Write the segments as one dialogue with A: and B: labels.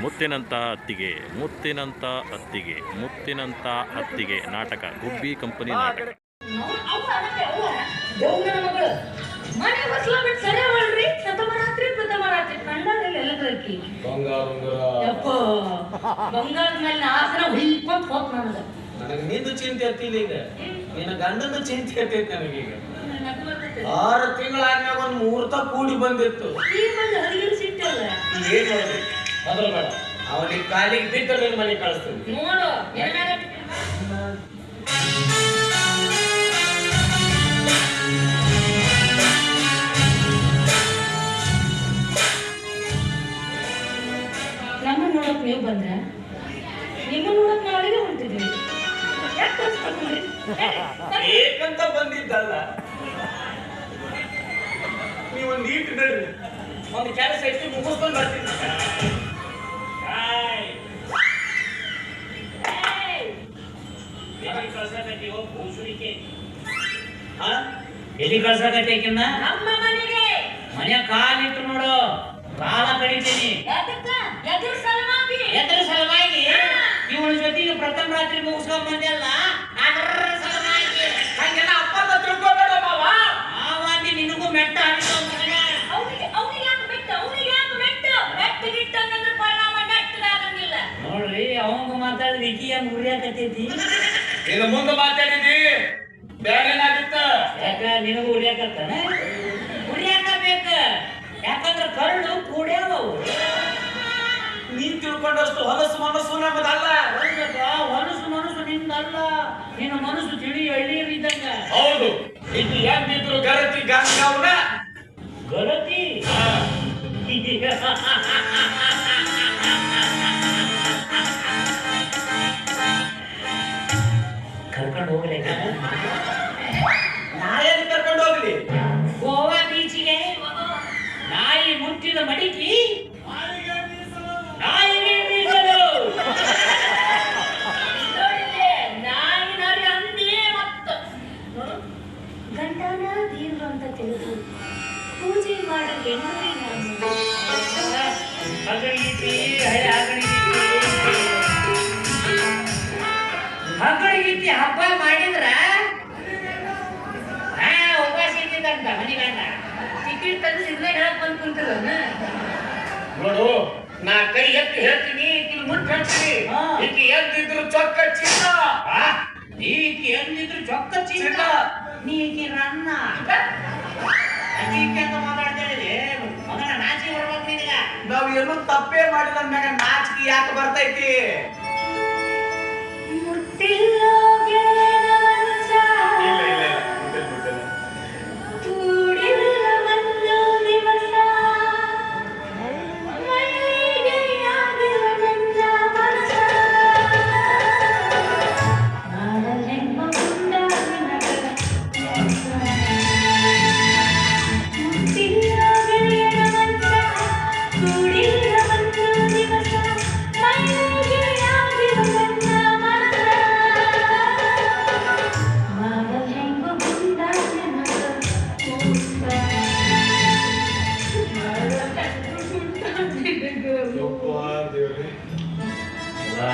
A: ಮುತ್ತಿನಂತ ಅತ್ತಿಗೆ ಮುತ್ತಿನಂತ ಅತ್ತಿಗೆ ಮುತ್ತಿನಂತ ಅತ್ತಿಗೆ ನಾಟಕ ಗುಬ್ಬಿ ಕಂಪನಿ ನಾಟಕ.
B: ಚಿಂತೆ ಅತ್ತಿಲ್ಲ ಈಗ. ನಿನ್ನ ಗಂಡನ ಚಿಂತೆ ಅತ್ತೈತೆ ನನಗೀಗ. ಆರು ತಿಂಗಳಾದ್ಮ್ಯಾಗ ಒಂದು ಮುಹೂರ್ತ ಕೂಡಿ ಬಂದಿತ್ತು. ಏನ್ ಬೇಡ. ಅವನಿಗೆ ಕಾಲಿಗೆ ಬಿಟ್ಟರೆ ಮನೆ ಮನೆಗೆ ಕಳಿಸ್ತೀನಿ.
C: ನೋಡು
B: ಕೆಲಸ ಎಷ್ಟು ಮುಗಿಸ್ಕೊಂಡು ಬರ್ತೀನಿ! ಎಲ್ಲಿ ಕಳ್ಸಕತ್ತೇಕಿನ್ನ
C: ನಮ್ಮ ಮನೆಗೆ.
B: ಮನೆ ಕಾಲಿಟ್ಟು ನೋಡು. ಕಾಲ ಕಡಿತೀನಿ
C: ಎದ್ರ ಸಲುವಾಗಿ.
B: ಎದ್ರ ಸಲುವಾಗಿ? ಇವಳ ಜೊತೆಗೆ ಪ್ರಥಮ ರಾತ್ರಿ ಮುಗಿಸ್ಕೊಂಡ್ ಬಂದೆಲ್ಲ ಅದರ ಸಲುವಾಗಿ. ಹಂಗೆಲ್ಲ ಅಪ್ಪನ ತಿಳ್ಕೊಬೇಡ ಮಾವ. ನಿನಗೂ ಮೆಟ್ಟ ಮಗನೇ
C: ಅವನಿಗೆ ಅವನಿಗೆ ಯಾಕೆ ಬಿಟ್ಟು ಅವನಿಗೆ ಯಾಕೆ ಬಿಟ್ಟು ನೆಟ್ಟು ಗಿಟ್ಟು ಅನ್ನೋದ್ರ ಪರಿಣಾಮ ನೆಟ್ಟಗಾಗಂಗಿಲ್ಲ
B: ನೋಡ್ರಿ ಅವಂಗ ಮಾತಾಡಿದ್ರೆ ಇಕಿ ಹಂಗ ಉರಿಯಾಕತ್ತೈತಿ ಇದು ಮುಂದೆ ಮಾತಾಡಿದಿ ಬೇರೆನಾಗಿತ್ತ ಯಾಕ? ನಿನಗೂ ಉರಿಯಾಕತ್ತಾನ ಉರಿಯಾಕ ಬೇಕ ಯಾಕಂದ್ರ ಕರುಳು ಕೂಡ್ಯಾವವು. ನೀನ್ ತಿಳ್ಕೊಂಡಷ್ಟು ಹೊಲಸು ಮನಸ್ಸು ನಮ್ಮದಲ್ಲ ಹೊಲಸು ಮನಸ್ಸು ನಿಂದಲ್ಲ. ನಿನ್ನ ಮನಸ್ಸು ತಿಳಿ ಹಳ್ಳಿಯರಿದ್ದಂಗ ಹೌದು. ಇದು ಗಲತಿ ಗರತಿ ಗಂಗಾವನ? ಗರತಿ? ಹೋಗ್ಲಿ ನಾಯೇನು ಕರ್ಕೊಂಡು ಹೋಗ್ಲಿ? ಗೋವಾ ಬೀಚಿಗೆ. ನಾಯಿ ಮುಟ್ಟಿದ ಮಡಿಕಿ. ನಾಯಿಗೆ
C: ನಾಯಿ ನರಿ ಅಂದೇ ಮತ್ತು. ಗಂಡನ ದೇವ್ರು ಅಂತ ತಿಳಿದು ಪೂಜೆ ಮಾಡೋ ಹೆಣ್ಣು
B: ನೋಡು ನಾ ಕೈ ಎತ್ತಿ ಹೇಳ್ತೀನಿ ಈಕಿ ಮುಟ್ಟಿ ಹೇಳ್ತೀನಿ. ಈಕಿ ಎದ್ದಿದ್ರು ಚೊಕ್ಕ ಚಿನ್ನ. ಈಕಿ ಎದ್ದಿದ್ರು ಚೊಕ್ಕ ಚಿನ್ನ. ನೀ ಈಕಿ ರನ್ನ. ಈಕೆ ಅಂತ ಮಾತಾಡ್ತಿದ್ದೀರಿ ಮಗನ ನಾಚಿ ಬರ್ಬೇಕು ನಿನಗ. ನಾವ್ ಏನು ತಪ್ಪೇ ಮಾಡಿದ ಮ್ಯಾಗ ನಾಚಿಕೆ ಯಾಕೆ ಬರ್ತೈತಿ?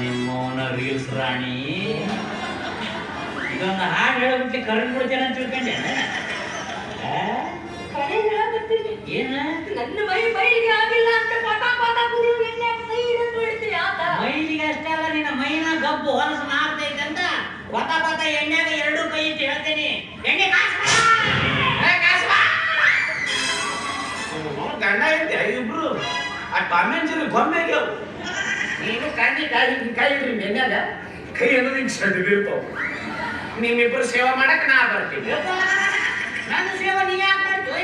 B: ನಿಮ್ಮವನ ರೀಲ್ಸ್ ರಾಣಿ. ಇದೊಂದು ಹಾಡು ಹೇಳ್ಬಿಟ್ಟು ಕರೆಂಟ್ ಬಿಡ್ತೇನೆ ಅಂತ ತಿಳ್ಕೊಂಡೆ. ಏನ?
C: ನನ್ನ ಮೈ ಮೈಗೆ ಆಗಿಲ್ಲ ಅಂತ ಪಾಠ ಪಾಠ ಗುರು
B: ಆ ಟಾಮೆಂಜರಿ ಗೊಂಬೆಗೆ ಅವು. ನೀನು ಕಾಣಿ ಕಾಯಿ ಕೈ ಇಡ್ರಿ ಎಣ್ಣೆಗ ಕೈ ಅನ್ನೋದು ಹಿಂಗೆ ಸಡಿದಿರ್ತಾವ ನಿಮ್ಮಿಬ್ರು ಸೇವೆ ಮಾಡಕ್ ನಾ ಬರ್ತೀನಿ. ನನ್ನ ಸೇವೆ ನೀ ಯಾಕೆ ಮಾಡ್ತೀವೋ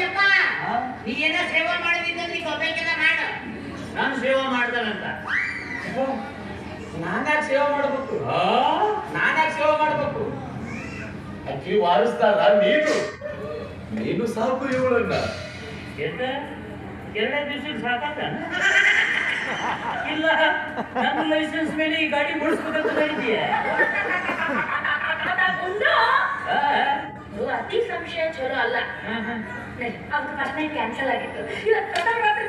B: ನೀ ಏನೋ ಸೇವೆ ಮಾಡೋದಿದ್ದಲ್ಲಿ ಕೊಬೇಕೆಲ್ಲ ಮಾಡು. ನಾನು ಸೇವೆ ಮಾಡ್ತಾನಂತ ನಾನಾಗ ಸೇವೆ ಮಾಡ್ಬೇಕು? ನಾನಾಗ ಸೇವೆ ಮಾಡ್ಬೇಕು? ಅಕ್ಕಿ ವಾರಿಸ್ತಾರ ನೀನು. ನೀನು ಸಾಕು ಇವಳನ್ನ. ಎರಡೇ ದಿವಸ ಸಾಕಾಗ ಇಲ್ಲ ನನ್ನ ಲೈಸೆನ್ಸ್ ಮೇಲೆ ಈ ಗಾಡಿ ಓಡಿಸ್ಬೇಕಂತ ಹೇಳಿದೀಯ
C: ಅತಿ ಸಂಶಯ ಚಲೋ ಅಲ್ಲ. ಅವ್ರ ಪ್ರಶ್ನೆ ಕ್ಯಾನ್ಸಲ್ ಆಗಿತ್ತು. ಇವತ್ತು ರಾತ್ರಿ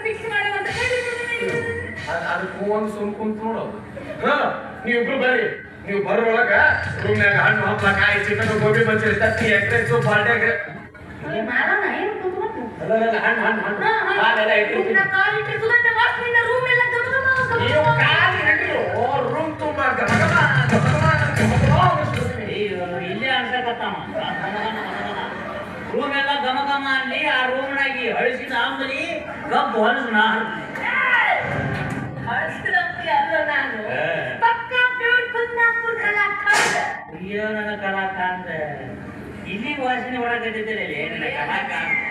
D: ಅದ್- ಅದಕ್ಕೂ ಒಂದು ಸುಮ್ ಕುಂತ್ ನೋಡೋದು ಹಾ ನೀವಿಬ್ರು ಬರ್ರಿ. ನೀವು ಬರೋಳಗ ರೂಮ್ನಾಗ ಹಣ್ಣು ಹಪ್ಪಳ ಕಾಯಿ ಚಿಕನ್ ಗೋಬಿ ಮಂಚೂರಿ ತತ್ತಿ ಎಕ್ಸ್ಪ್ರೆಸ್ ಬಾಲ್ಡ್ಯಾಗ
C: ಮಾಡೋಣ, ಏನು ಕೂತ್ಕೊಂಡು?
D: ಅಲ್ಲ ಹಣ್ಣು ಹಣ್ಣು ಇಟ್ಟಿರ್ತೀನಿ
C: ರೂಮ್ ಎಲ್ಲ ಗಮ ಗಮ ಗಮ
D: ನೀವು
C: ಗಮ.
D: ಕಾಲು ಹಿಡಿದು ರೂಮ್ ತುಂಬ ಗಮಗಮ.
B: ಇಲ್ಲೇ ಅನ್ಸಕತ್ತಾವ. ರೂಮ್ ಎಲ್ಲ ಅಲ್ಲಿ ಆ ರೂಮ್ನಾಗಿ ಅಳಿಸಿದ ಆಂಬಲಿ ಗಬ್ಬು ಹೊಲಸು
C: ನಾನು.
B: ಅಯ್ಯೋ ನನ್ನ ಕಲಾಕಾಂತ ಇಲ್ಲಿ ವಾಸನೆ ಒಳಗಟ್ಟಿದ್ದರೆ ನನ್ನ ಕಲಾಕಾಂತ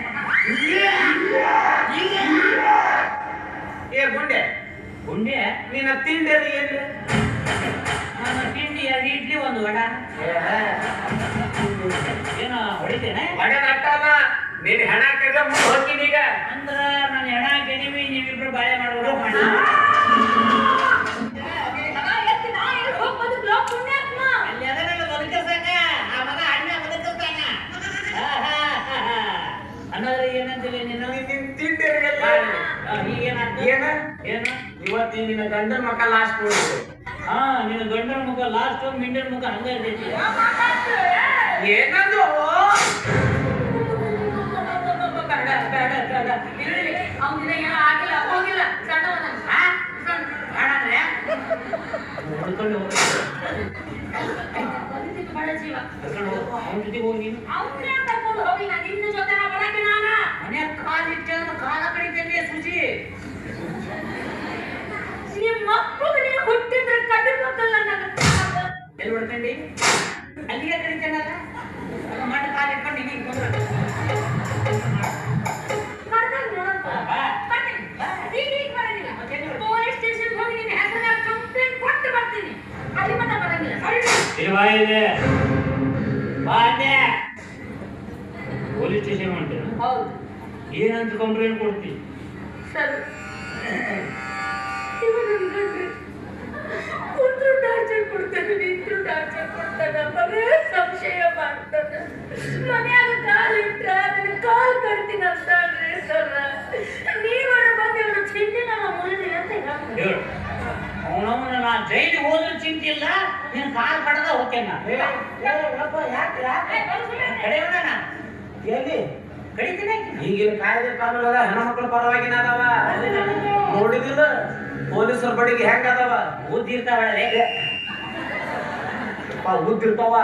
D: ಏ ಗುಂಡೆ.
B: ಗುಂಡೆ?
D: ನಿನ್ನ ತಿಂಡಿ ಅದು ಏನ್ರಿ
B: ನನ್ನ ತಿಂಡಿ ಎರಡು ಇಡ್ಲಿ ಒಂದು ವಡ. ಏನೋ ಹೊಡಿತೇನೆ?
D: ವಡ ನಟ್ಟಲ್ಲ ನೀನ್ ಹೆಣ ಮುಂದೆ ಹೋಗ್ತೀನಿ ಈಗ.
B: ಅಂದ್ರ ನಾನು ಹೆಣ ಕೆಣಿವಿ ನೀವಿಬ್ರು ಬಾಯ ಮಾಡೋದು
C: ಮಗ ಎತ್ತಿ ನಾ ಎಲ್ಲಿ ಹೋಗ್ಬೋದು ಬ್ಲಾಕ್ ಪುಣ್ಯಾತ್ಮ.
B: ಅಲ್ಲಿ ಅದನ್ನೆಲ್ಲ ಬದುಕಿಸ್ತಾನ ಆ ಮಗ ಅಣ್ಣ ಬದುಕಿಸ್ತಾನ ಅನ್ನೋದ್ರೆ ಏನಂತಿಲ್ಲ ನೀನು
D: ನಿನ್ ತಿಂಡಿ ಇರಲ್ಲ
B: ಆ, ಈಗೇನಾಗ್ತದೆ?
D: ಏನ
B: ಏನು
D: ಇವತ್ತು ನಿನ್ನ ಗಂಡನ ಮಕ್ಕ ಲಾಸ್ಟ್ ನೋಡಿದ್ರು
B: ಹಾ ನಿನ್ನ ಗಂಡನ ಮುಖ ಲಾಸ್ಟ್ ಮಿಂಡನ ಮುಖ ಹಂಗ ಇರ್ತೈತಿ.
D: ಏನದು
C: ಬೇಡ, ಬೇಡ, ಬೇಡ. ಇರ್ಲಿ, ಅವ್ನಿಗೆ ಏನೂ ಆಗಿಲ್ಲ, ಹೋಗಿಲ್ಲ, ಸಣ್ಣವನ.
B: ಹುಡ್ಕೊಂಡು
C: ಬಡ ಜೀವ.
B: ಕರ್ಕೊಂಡು ಜೊತೆ ಅವನ ಹೋಗಿ ನೀನು.
C: ಕರ್ಕೊಂಡು ನಿನ್ನ ಜೊತೆ ನಾ ಬರಕ್ಕೆ ನಾನಾ?
B: ಮನ್ಯಾಗ ಕಾಲಿಟ್ಟು ಕಾಲ ಕಡಿತೇನೆ ಸುಜಿ. ಎಲ್ಲಿ ಹೊಡ್ಕೊಂಡಿ? ಅಲ್ಲಿಗೆ ಕಡಿತೇನಲ್ಲ ಮಾಡಿ ಕಾಲು ಇಟ್ಕೊಂಡು
C: ಹೋಗಿ ನಿನ್ನ ಹೆಸರನ್ನ ಕಂಪ್ಲೇಂಟ್ ಕೊಟ್ಟು ಅಲ್ಲಿ ಮಟ್ಟ ಬರಂಗಿಲ್ಲ ಸರಿ.
B: ಇಲ್ಲಿ ಬಾ ಇದೆ ಬಾ ಅಂದೆ ಪೊಲೀಸ್ ಸ್ಟೇಷನ್ ಮಾಡ್ತೇನೆ
C: ಹೌದು.
B: ಏನಂತ ಕಂಪ್ಲೇಂಟ್ ಕೊಡ್ತೀನಿ
C: ಸರ್ ಇವ ನನ್ನ ಗಂಡ ಕುಂತ್ರು ಟಾರ್ಚರ್ ಕೊಡ್ತಾನೆ ನಿಂತು ಟಾರ್ಚರ್ ಕೊಡ್ತಾನೆ ಬರೇ ಸಂಶಯ ಮಾಡ್ತಾನೆ ಮನ್ಯಾಗ ಕಾಲಿಟ್ರ ನನ್ನ ಕಾಲ್ ಕಡ್ತೀನಿ ಅಂತಾನ್ರಿ ಸರ್. ನೀವರ ಬಂದು ಇವ್ರ ಚಿಂತೆ ನಮ್ಮ ಮುಂದೆ ಅಂತ
B: ಅವನವನ ನಾ ಜೈಲಿಗೆ ಹೋದ್ರೂ ಚಿಂತಿಲ್ಲ ನಿನ್ ಕಾಲ್ ಕಡದ ಹೋಗ್ತೇನೆ ನಾನು.
D: ಎಲ್ಲಿ?
B: ಕಡಿತೀನಿ.
D: ಈಗಿನ ಕಾಯ್ದೆ ಕಾನೂನದ ಹೆಣ್ಮಕ್ಳ ಪರವಾಗಿ ಅದಾವ. ನೋಡಿದಿಲ್ಲ ಪೊಲೀಸರ ಬಡಿಗೆ ಹೆಂಗ ಅದಾವ?
B: ಓದಿರ್ತಾವಳೆ.
D: ಉದ್ದಿರ್ತಾವ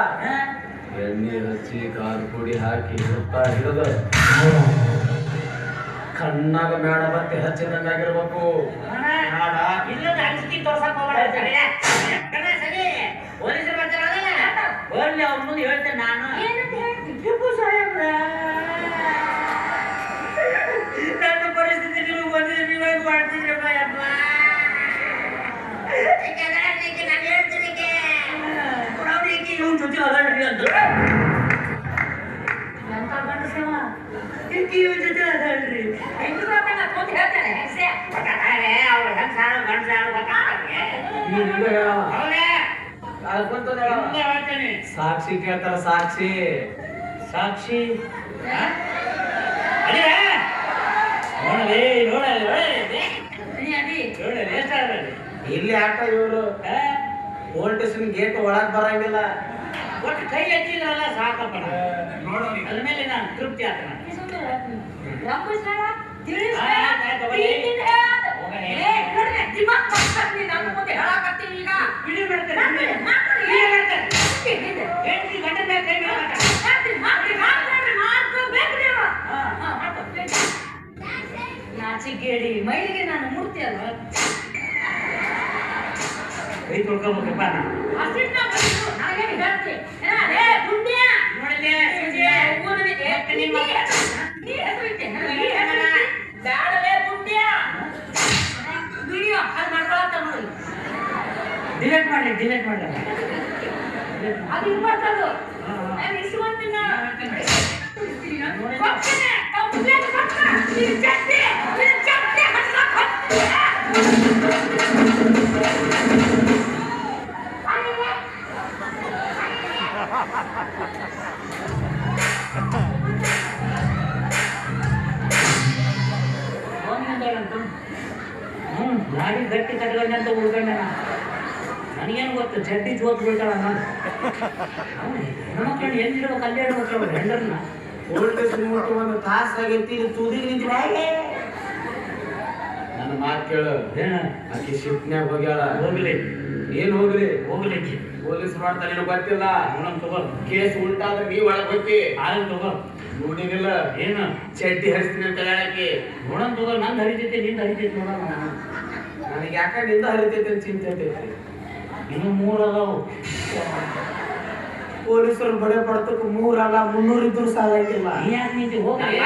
D: ಎಣ್ಣೆ ಹಚ್ಚಿ ಖಾರ ಪುಡಿ ಹಾಕಿ ಹುತ್ತ ಹಿಡಿದು ಕಣ್ಣಾಗ ಮೇಣ ಬತ್ತಿ ಹಚ್ಚಿದಂಗ
B: ಆಗಿರ್ಬೇಕು. ಹೇಳ್ತೇನೆ ತೋರ್ಸಕ್ ಹೋಗ್ಬೇಡ ಸರಿ ಕಣ ಸರಿ ಪೊಲೀಸರು ಬರ್ತಾರಲ್ಲ ಬರ್ಲಿ ಅವ್ರ ಮುಂದೆ ಹೇಳ್ತೇನೆ ನಾನು
C: ಏನಂತ ಹೇಳ್ತೀನಿ
B: ಟಿಪ್ಪು ಸಾಹೇಬ್ರ ನನ್ನ ಪರಿಸ್ಥಿತಿ ನೀವು ಬಂದಿದ್ರೆ ನೀವು ಹೆಂಗ್ ಮಾಡ್ತಿದ್ರಪ್ಪ ಯಪ್ಪ ನಾನು ಹೇಳ್ತೀನಿ ಅವ್ರಿಗೆ ಇವ್ನ ಜೊತೆ ಅದಾಡ್ರಿ ಅಂತ
C: ಎಂತ ಗಂಡಸವ
B: ಈಕಿ ಇವ್ನ ಜೊತೆ ಅದಾಡ್ರಿ
C: ಹೆಂಗ್ ಮಾತಾಡ ಕೂತ್ ಹೇಳ್ತಾನೆ ಹೆಸ್ರೇ
B: ಗೊತ್ತಾಗ್ತಾರೆ ಅವ್ರು ಹೆಂಗ್ ಸಾರು ಗಂಡ ಸಾರು ಗೊತ್ತಾಗ್ತಾರೆ ಹೌದೇ ಹಿಂದೆ ಹೇಳ್ತೇನೆ
D: ಸಾಕ್ಷಿ ಕೇಳ್ತಾರ ಸಾಕ್ಷಿ.
B: ಸಾಕ್ಷಿ
D: ಇಲ್ಲಿ ಆಟ ಇವರು ಪೊಲೀಸ್ ಸ್ಟೇಷನ್ ಗೇಟ್ ಒಳಗ್ ಬರಂಗಿಲ್ಲ
B: ಒಟ್ಟು ಕೈ ಹಚ್ಚಿದ್ರಲ್ಲ ಸಾಕಪ್ಪ ನಾನು. ಅದ್ರ ಮೇಲೆ ನಾನು ತೃಪ್ತಿ ಆತ ನಾನು
C: ಮೈಲಿಗೆ ನಾನು
B: ಮೂರ್ತಿ ಆಯ್ತು, ಕೈ ಹೋಗಣೆ.
C: ನಾನು. ದಿಮಾಕ್ ಮಾಡ್ತಾರೆ ನೀನು ನನ್ನ ಮುಂದೆ ಹೇಳಕತ್ತೀನಿ ಈಗ
B: ವಿಡಿಯೋ ಮಾಡ್ತಾರೆ
C: ಮಾಡ್ರಿ, ಮಾಡ್ರಿ.
B: ವಿಡಿಯೋ ಮಾಡ್ತಾರೆ
C: ಹಿಂದೆ.
B: ಹೆಂಡ್ತಿ ಗಂಡನ ಮೇಲೆ ಕೈ ಮೇಲೆ ಮಾಡ್ತಾರೆ.
C: ಮಾಡ್ರಿ, ಮಾಡ್ರಿ, ಮಾಡ್ರಿ, ಮಾಡ್ಕೋಬೇಕು ನೀವು.
B: ಹಾ.
C: ಹಾ, ಮಾಡ್ಕೊ. ನಾಚಿಗೇಡಿ ಮೈಲಿಗೆ ನಾನು ಮೂರ್ತಿ ಅಲ್ವಾ
B: ಕೈ ತೊಳ್ಕೊಬೇಕಪ್ಪ ನಾನು
C: ಅಸಿಟ್ನ ಬಂದು ನನಗೇನು ಹೇಳ್ತಿ ಏನ, ಲೇ, ಗುಂಡ್ಯ.
B: ನೋಡಲಿ ಸುಜಿ
C: ಏ, ಊರಲ್ಲಿ ಏ,
B: ಮತ್ತೆ ನಿಮ್ಮ
C: ನೀ ಹೆಸರು ಇಟ್ಟೆ. ನೀ ಹೆಸರು ಇಟ್ಟೆ. ಬ್ಯಾಡಲೇ ಗುಂಡ್ಯ. ವಿಡಿಯೋ ಅದು ಮಾಡ್ಕೊಳತ್ತ ನೋಡಿ
B: ಡಿಲೇಟ್ ಮಾಡಲ್ಲ
C: ಅದು ಇಂಪಾರ್ಟೆಂಟ್ ನಾನು ಇಸ್ಕೊಂತೀನಿ ಕೊಡ್ತೇನೆ. ಕಂಪ್ಲೇಂಟ್ ಕೊಟ್ಟ ನೀನು ಚಟ್ನಿ ನೀನು ಚಟ್ನಿ ಹಚ್ಚಕ್ ಹೋಗ್ತೀಯ?
B: ಹ್ಞೂ ಗಾಡಿ ಗಟ್ಟಿ ಅಂತ ಉಳ್ಕೊಂಡೆ ಗೊತ್ತು ಜಡ್ಡಿ ಜೋತ್ ಬೀಳ್ತಾಳ ಹೆಣ್ಮಕ್ಳು ಎಲ್ಲಿಡ್ಬೇಕು ಅಲ್ಲೇ ಇಡ್ಬೇಕು ಹೆಂಡ್ರನ್ನ
D: ವೋಲ್ಟೇಜ್ ರಿಮೋಟ್ ಒಂದು ತಾಸು ಆಗೈತಿ ಇದು ತುದಿಗೆ ನಿಂತು ನನ್ನ ಮಾತು ಕೇಳು.
B: ಏನ?
D: ಆಕೆ ಶಿಫ್ಟ್ನ್ಯಾಗ ಹೋಗ್ಯಾಳ.
B: ಹೋಗ್ಲಿ.
D: ಏನ್ ಹೋಗ್ಲಿ?
B: ಹೋಗ್ಲಿ.
D: ಪೊಲೀಸ್ ಮಾಡ್ತಾನೆ ಏನೋ ಗೊತ್ತಿಲ್ಲ.
B: ನೋಡಮ್ ತಗೋ.
D: ಕೇಸ್ ಉಲ್ಟಾದ್ರೆ ನೀ ಒಳಗ್ ಹೋಗ್ತಿ.
B: ಆಗಲ್ ತಗೋ.
D: ನೋಡಿದಿಲ್ಲ
B: ಏನು?
D: ಚಡ್ಡಿ ಹರಿಸ್ತೀನಿ ಅಂತ ಹೇಳಕ್ಕೆ.
B: ನೋಡಮ್ ತಗೋ ನಂದು ಹರಿತೈತಿ ನಿಂದ ಹರಿತೈತಿ ನೋಡೋಣ ನಾನು.
D: ನನಗೆ ಯಾಕ ನಿಂದ ಹರಿತೈತಿ ಅಂತ ಚಿಂತೆ
B: ಇನ್ನು ಮೂರು ಅದಾವು.
D: ಪೊಲೀಸರು ಬಡೆ ಪಡ್ತಕ್ಕೆ ಮೂರಲ್ಲ ಮುನ್ನೂರು ಇದ್ರು ಸಾಲಾಗಿಲ್ಲ.
B: ನೀ ಯಾಕೆ ನಿಂತಿ ಹೋಗಿ